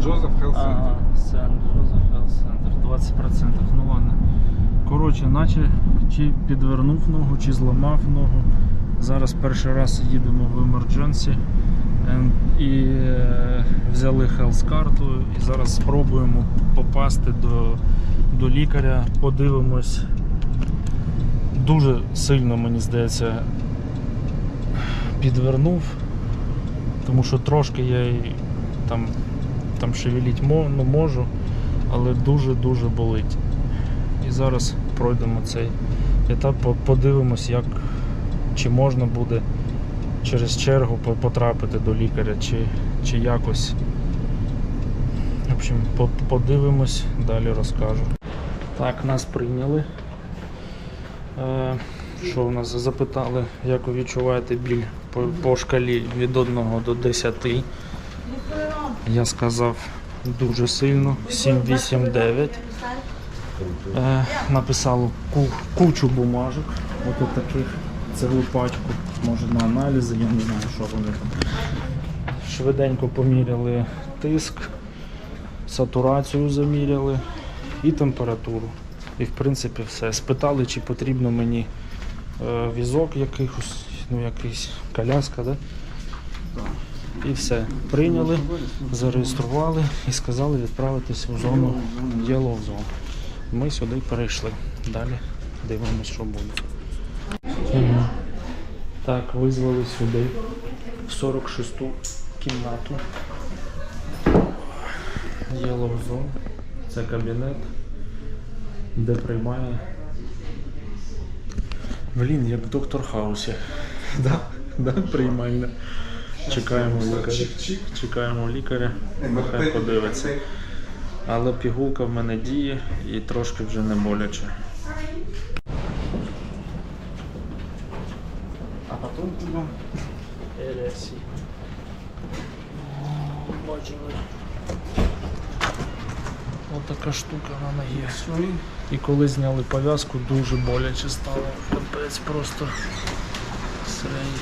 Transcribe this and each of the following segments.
Сент-Джозеф Хелл Ага, Сент-Джозеф Health Center, 20%. Ну ладно. Коротше, наче чи підвернув ногу, чи зламав ногу. Зараз перший раз їдемо в емердженсі і е, взяли хелс карту і зараз спробуємо попасти до, до лікаря, подивимось. Дуже сильно, мені здається, підвернув, тому що трошки я й там, там шевеліть ну, можу, але дуже-дуже болить. І зараз пройдемо цей етап, подивимось, як, чи можна буде через чергу потрапити до лікаря, чи, чи якось. В общем, подивимось, далі розкажу. Так, нас прийняли. Е, Що в нас запитали, як ви відчуваєте біль по, по шкалі від 1 до 10. Я сказав дуже сильно, 7, 8, 9. Е, написав кучу бумажок, от таких цілу пачку, може на аналізи, я не знаю, що вони там. Швиденько поміряли тиск, сатурацію заміряли і температуру. І в принципі все. Спитали, чи потрібно мені е, візок якихось, ну якийсь коляска, да? І все. Прийняли, зареєстрували і сказали відправитись в зону Yellow Zone. Ми сюди перейшли. Далі дивимося, що буде. Так, визвали сюди в 46-ту кімнату. Yellow Zone. Це кабінет, де приймає. Блін, як в доктор Хаусі. Да? Да? Приймальна. Чекаємо лікаря. Чекаємо лікаря. Хай подивиться. Але пігулка в мене діє і трошки вже не боляче. А потім туди РСі. Бачили. Ось така штука на ногі. І коли зняли пов'язку, дуже боляче стало. Капець просто срей.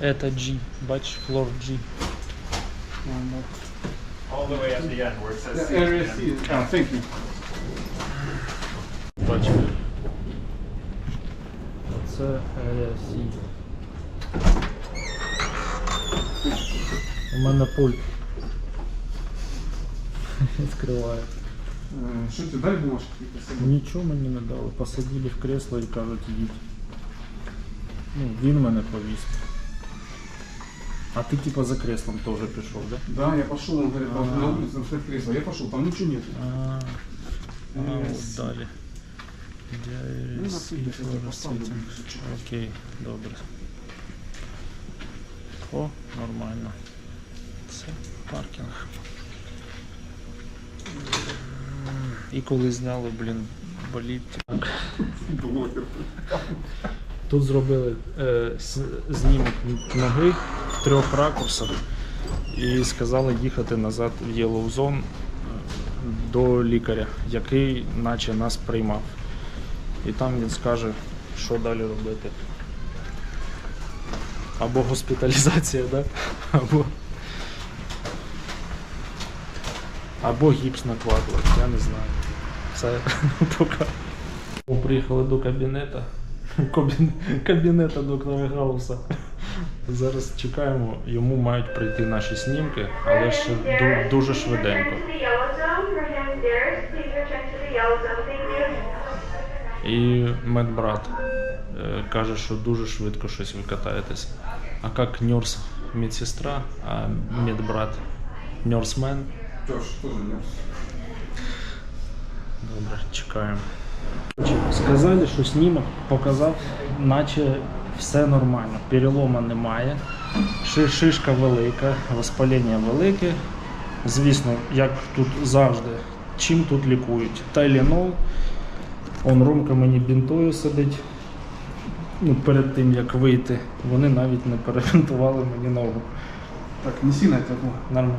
Это G, бач, флор G. All the way at the end where it says Area C. Ah, thank you. Бач. Оце Area C. У мене. Э, Что тебе дали бумажки какие-то? Нічого мені не дали. Посадили в кресло і кажуть, їдь. Ну, він мене повіз. А ти типа за креслом теж пішов, да? Да, я пошел, он говорит, Ага. на улице стоит кресло. Я пошел, там ничего нет. А, а Е, от далі. Ну. Окей, добре. О, нормально. Це паркінг. І коли зняли, блін, боліть. Тут зробили е, знімок ноги в трьох ракурсах і сказали їхати назад в Yellow Zone е, до лікаря, який наче нас приймав. І там він скаже, що далі робити. Або госпіталізація, да? або, або гіпс накладувати, я не знаю. Поки. Ми приїхали до кабінета. Кабін... Кабінета доктора Гауса. Зараз чекаємо, йому мають прийти наші знімки, але ще дуже швиденько. І медбрат е, каже, що дуже швидко щось ви катаєтесь. А як нюрс медсестра, а медбрат нюрсмен. Тоже, тоже нет. Добре, чекаємо. Сказали, що знімок показав, наче все нормально. Перелома немає. Шишка велика, воспалення велике. Звісно, як тут завжди, чим тут лікують? Тайленол. Он Ромка мені бінтою сидить. Ну, перед тим як вийти, вони навіть не перебінтували мені ногу. Так, неси на это. Нормально.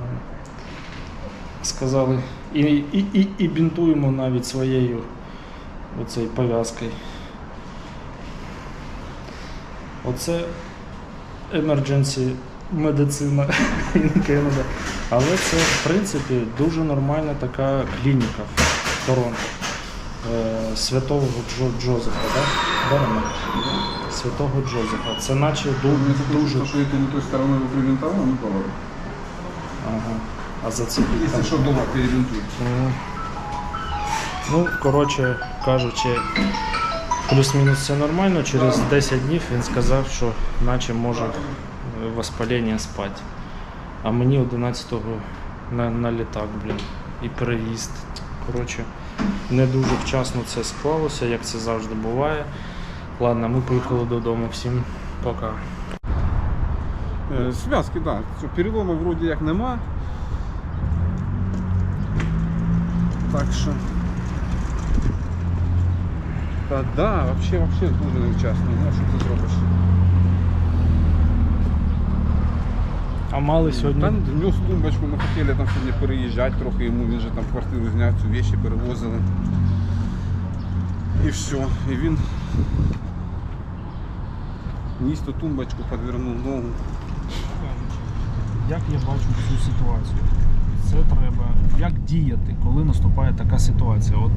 Сказали. І, і, і, і бінтуємо навіть своєю оцей пов'язкою. Оце emergency медицина. Але це, в принципі, дуже нормальна така клініка в Торонто. Е, Святого Джо, Джозефа, так? Да? Да, Святого Джозефа. Це наче ду- Мне дуже. такое, что это не той стороной его привинтовал, ну поворот. Ага. А за це Если что, дома перевинтуй. Ну, коротше кажучи, плюс-мінус все нормально. Через 10 днів він сказав, що наче може е, воспалення спати. А мені 11-го на, на літак, блін, і переїзд. Коротше, не дуже вчасно це склалося, як це завжди буває. Ладно, ми поїхали додому. Всім пока. Е, Зв'язки, так. Да. Перелому вроді як нема. Так що. Та да, вообще, вообще дуже невчасно. Ну, що ти зробиш? А мали сьогодні. Та внес тумбочку, ми хотіли там сьогодні переїжджати трохи, йому він же там квартиру зняв, цю вещи перевозили. І все. І він ніс ту тумбочку, підвернув ногу. Як я бачу цю ситуацію? Це треба як діяти, коли наступає така ситуація. От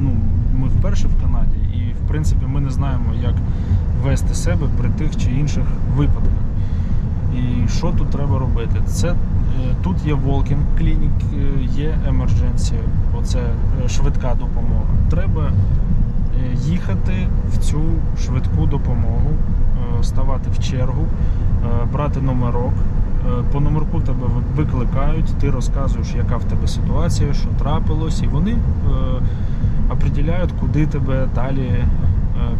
ну, ми вперше в Канаді, і в принципі ми не знаємо, як вести себе при тих чи інших випадках. І що тут треба робити? Це е, тут є walk-in клінік, е, є emergency, оце е, швидка допомога. Треба їхати в цю швидку допомогу, ставати в чергу, брати номерок. Е, По номерку тебе викликають, ти розказуєш, яка в тебе ситуація, що трапилось, і вони е, определяють, куди тебе далі е,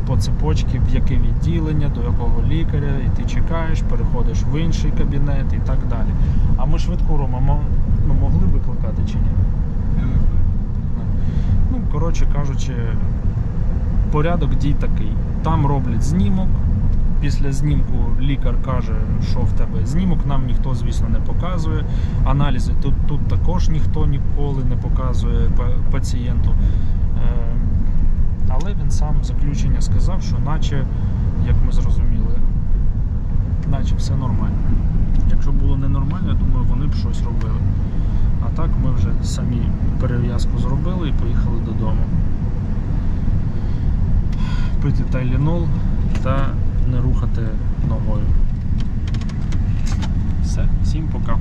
по цепочці, в яке відділення, до якого лікаря, і ти чекаєш, переходиш в інший кабінет і так далі. А ми швидку Рома ну, могли викликати чи ні? Ну, коротше кажучи, порядок дій такий. Там роблять знімок. Після знімку лікар каже, що в тебе знімок, нам ніхто, звісно, не показує. Аналізи тут, тут також ніхто ніколи не показує пацієнту. Е, Але він сам в заключення сказав, що наче, як ми зрозуміли, наче все нормально. Якщо було ненормально, я думаю, вони б щось робили. А так ми вже самі перев'язку зробили і поїхали додому. Пити тайлінол та не рухати ногою. Все, всім пока.